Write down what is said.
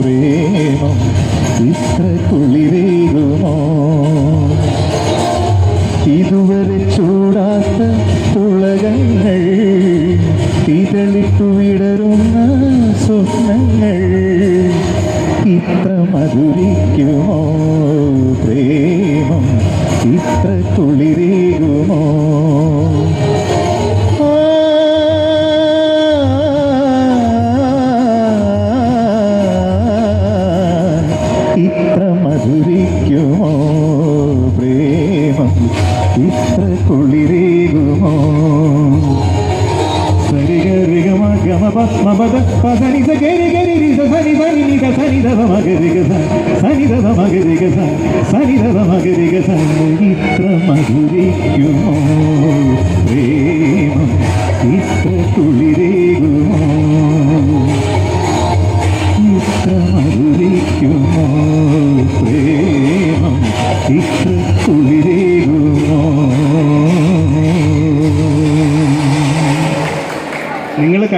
പ്രേമം ഇത്ര ഇതുവരെ ചൂടാത്ത തുളകങ്ങൾ ഇതളിട്ടു വിടരുന്ന സ്വപ്നങ്ങൾ ഇത്ര മധുരിക്കുമോ? പ്രേമം ഇത്ര കുളിരേകുമോ? മധുരിക്കുമോ പ്രേമം ഇത്ര കുളിരേകുമോ? സരിഗ റിഗമ ഗമ പസ്മ പദ പസനി സ ഗരി ഗരി സനി സനി ഇത്ര മധുരിക്കുമോ പ്രേമം കുളിരേകുമോ നിങ്ങൾ